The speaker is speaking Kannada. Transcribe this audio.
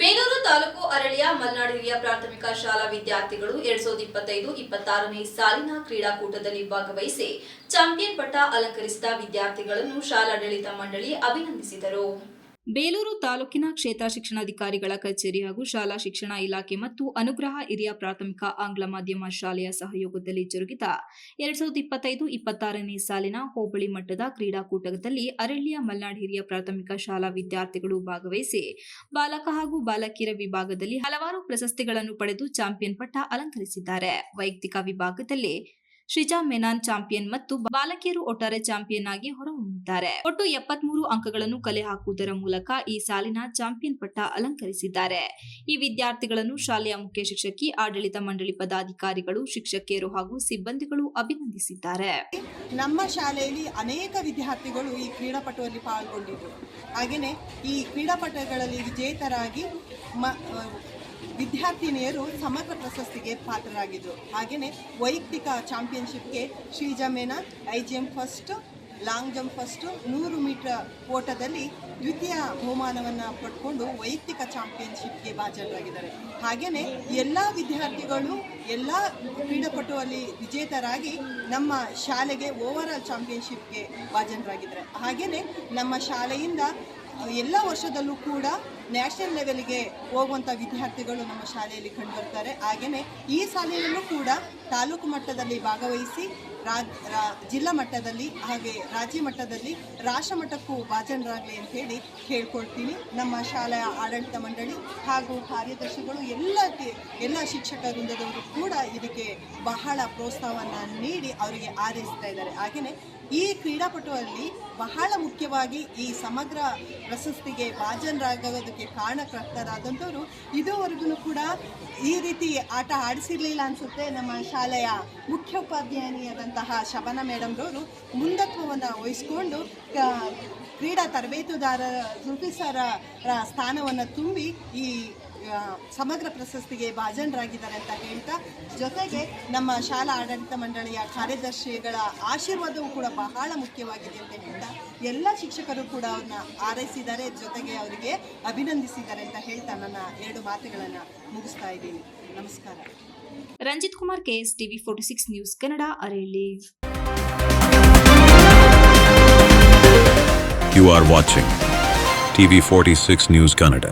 ಬೇಲೂರು ತಾಲೂಕು ಅರಳಿಯ ಮಲ್ನಾಡು ಹಿರಿಯ ಪ್ರಾಥಮಿಕ ಶಾಲಾ ವಿದ್ಯಾರ್ಥಿಗಳು ಎರಡ್ ಸಾವಿರದ ಇಪ್ಪತ್ತೈದು, ಇಪ್ಪತ್ತಾರನೇ ಸಾಲಿನ ಕ್ರೀಡಾಕೂಟದಲ್ಲಿ ಭಾಗವಹಿಸಿ ಚಾಂಪಿಯನ್ ಪಟ್ಟ ಅಲಂಕರಿಸಿದ ವಿದ್ಯಾರ್ಥಿಗಳನ್ನು ಶಾಲಾಡಳಿತ ಮಂಡಳಿ ಅಭಿನಂದಿಸಿದರು. ಬೇಲೂರು ತಾಲೂಕಿನ ಕ್ಷೇತ್ರ ಶಿಕ್ಷಣಾಧಿಕಾರಿಗಳ ಕಚೇರಿ ಹಾಗೂ ಶಾಲಾ ಶಿಕ್ಷಣ ಇಲಾಖೆ ಮತ್ತು ಅನುಗ್ರಹ ಹಿರಿಯ ಪ್ರಾಥಮಿಕ ಆಂಗ್ಲ ಮಾಧ್ಯಮ ಶಾಲೆಯ ಸಹಯೋಗದಲ್ಲಿ ಜರುಗಿದ ಎರಡ್ ಸಾವಿರದ ಇಪ್ಪತ್ತೈದು ಇಪ್ಪತ್ತಾರನೇ ಸಾಲಿನ ಹೋಬಳಿ ಮಟ್ಟದ ಕ್ರೀಡಾಕೂಟದಲ್ಲಿ ಅರಳ್ಳಿಯ ಮಲ್ನಾಡ್ ಹಿರಿಯ ಪ್ರಾಥಮಿಕ ಶಾಲಾ ವಿದ್ಯಾರ್ಥಿಗಳು ಭಾಗವಹಿಸಿ ಬಾಲಕ ಹಾಗೂ ಬಾಲಕಿಯರ ವಿಭಾಗದಲ್ಲಿ ಹಲವಾರು ಪ್ರಶಸ್ತಿಗಳನ್ನು ಪಡೆದು ಚಾಂಪಿಯನ್ ಪಟ್ಟ ಅಲಂಕರಿಸಿದ್ದಾರೆ. ವೈಯಕ್ತಿಕ ವಿಭಾಗದಲ್ಲಿ ಶ್ರೀಜಾ ಮೆನಾನ್ ಚಾಂಪಿಯನ್ ಮತ್ತು ಬಾಲಕಿಯರು ಒಟ್ಟಾರೆ ಚಾಂಪಿಯನ್ ಆಗಿ ಹೊರಹೊಮ್ಮಿದ್ದಾರೆ. ಒಟ್ಟು ಎಪ್ಪತ್ಮೂರು ಅಂಕಗಳನ್ನು ಕಲೆ ಹಾಕುವುದರ ಮೂಲಕ ಈ ಸಾಲಿನ ಚಾಂಪಿಯನ್ ಪಟ್ಟ ಅಲಂಕರಿಸಿದ್ದಾರೆ. ಈ ವಿದ್ಯಾರ್ಥಿಗಳನ್ನು ಶಾಲೆಯ ಮುಖ್ಯ ಶಿಕ್ಷಕಿ, ಆಡಳಿತ ಮಂಡಳಿ ಪದಾಧಿಕಾರಿಗಳು ಶಿಕ್ಷಕಿಯರು ಹಾಗೂ ಸಿಬ್ಬಂದಿಗಳು ಅಭಿನಂದಿಸಿದ್ದಾರೆ. ನಮ್ಮ ಶಾಲೆಯಲ್ಲಿ ಅನೇಕ ವಿದ್ಯಾರ್ಥಿಗಳು ಈ ಕ್ರೀಡಾಪಟುವಲ್ಲಿ ಪಾಲ್ಗೊಂಡಿದ್ದರು. ಹಾಗೆಯೇ ಈ ಕ್ರೀಡಾಪಟುಗಳಲ್ಲಿ ವಿಜೇತರಾಗಿ ವಿದ್ಯಾರ್ಥಿನಿಯರು ಸಮಗ್ರ ಪ್ರಶಸ್ತಿಗೆ ಪಾತ್ರರಾಗಿದ್ದರು ಹಾಗೆಯೇ ವೈಯಕ್ತಿಕ ಚಾಂಪಿಯನ್ಶಿಪ್ಗೆ ಶ್ರೀಜಾ ಮೇನಾ I G M first, long jump first, ನೂರು ಮೀಟರ್ ಓಟದಲ್ಲಿ ದ್ವಿತೀಯ ಬಹುಮಾನವನ್ನು ಪಡ್ಕೊಂಡು ವೈಯಕ್ತಿಕ ಚಾಂಪಿಯನ್ಶಿಪ್ಗೆ ಭಾಜನರಾಗಿದ್ದಾರೆ. ಹಾಗೆಯೇ ಎಲ್ಲ ವಿದ್ಯಾರ್ಥಿಗಳು, ಎಲ್ಲ ಕ್ರೀಡಾಪಟುವಲ್ಲಿ ವಿಜೇತರಾಗಿ ನಮ್ಮ ಶಾಲೆಗೆ ಓವರ್ ಆಲ್ ಚಾಂಪಿಯನ್ಶಿಪ್ಗೆ ಭಾಜನರಾಗಿದ್ದಾರೆ. ಹಾಗೆಯೇ ನಮ್ಮ ಶಾಲೆಯಿಂದ ಎಲ್ಲ ವರ್ಷದಲ್ಲೂ ಕೂಡ ನ್ಯಾಷನಲ್ ಲೆವೆಲ್ಗೆ ಹೋಗುವಂಥ ವಿದ್ಯಾರ್ಥಿಗಳು ನಮ್ಮ ಶಾಲೆಯಲ್ಲಿ ಕಂಡುಬರ್ತಾರೆ ಹಾಗೆಯೇ ಈ ಶಾಲೆಯಲ್ಲೂ ಕೂಡ ತಾಲೂಕು ಮಟ್ಟದಲ್ಲಿ ಭಾಗವಹಿಸಿ ಜಿಲ್ಲಾ ಮಟ್ಟದಲ್ಲಿ ಹಾಗೆ ರಾಜ್ಯ ಮಟ್ಟದಲ್ಲಿ ರಾಷ್ಟ್ರ ಮಟ್ಟಕ್ಕೂ ಭಾಜನರಾಗಲಿ ಅಂತೇಳಿ ಹೇಳ್ಕೊಳ್ತೀನಿ ನಮ್ಮ ಶಾಲೆಯ ಆಡಳಿತ ಮಂಡಳಿ ಹಾಗೂ ಕಾರ್ಯದರ್ಶಿಗಳು ಎಲ್ಲ ಎಲ್ಲ ಶಿಕ್ಷಕ ವೃಂದದವರು ಕೂಡ ಇದಕ್ಕೆ ಬಹಳ ಪ್ರೋತ್ಸಾಹವನ್ನು ನೀಡಿ ಅವರಿಗೆ ಆರಿಸ್ತಾ ಇದ್ದಾರೆ. ಹಾಗೆಯೇ ಈ ಕ್ರೀಡಾಪಟುವಲ್ಲಿ ಬಹಳ ಮುಖ್ಯವಾಗಿ ಈ ಸಮಗ್ರ ಪ್ರಶಸ್ತಿಗೆ ಭಾಜನರಾಗೋದಕ್ಕೆ ಕಾರಣಕರ್ತರಾದಂಥವರು ಇದುವರೆಗೂ ಕೂಡ ಈ ರೀತಿ ಆಟ ಆಡಿಸಿರಲಿಲ್ಲ ಅನಿಸುತ್ತೆ. ನಮ್ಮ ಶಾಲೆಯ ಮುಖ್ಯೋಪಾಧ್ಯಾಯಿನಿಯಾದಂತಹ ಶಬನ ಮೇಡಮ್ರವರು ಮುಂದತ್ವವನ್ನು ವಹಿಸಿಕೊಂಡು ಕ್ರೀಡಾ ತರಬೇತುದಾರ ಜುಲ್ಫಿಸರ ಸ್ಥಾನವನ್ನು ತುಂಬಿ ಈ ಸಮಗ್ರ ಪ್ರಶಸ್ತಿಗೆ ಭಾಜನರಾಗಿದ್ದಾರೆ ಅಂತ ಹೇಳ್ತಾ, ಜೊತೆಗೆ ನಮ್ಮ ಶಾಲಾ ಆಡಳಿತ ಮಂಡಳಿಯ ಕಾರ್ಯದರ್ಶಿಗಳ ಆಶೀರ್ವಾದವು ಕೂಡ ಬಹಳ ಮುಖ್ಯವಾಗಿದೆ ಅಂತ ಹೇಳ್ತಾ, ಎಲ್ಲ ಶಿಕ್ಷಕರು ಕೂಡ ಅವ್ರನ್ನ ಆರೈಸಿದ್ದಾರೆ ಜೊತೆಗೆ ಅವರಿಗೆ ಅಭಿನಂದಿಸಿದ್ದಾರೆ ಅಂತ ಹೇಳ್ತಾ ನನ್ನ ಎರಡು ಮಾತುಗಳನ್ನು ಮುಗಿಸ್ತಾ ಇದ್ದೀನಿ. ನಮಸ್ಕಾರ. Ranjith Kumar KS TV forty six news Kannada ಅರೇಳಿ You are watching TV46 News Kannada.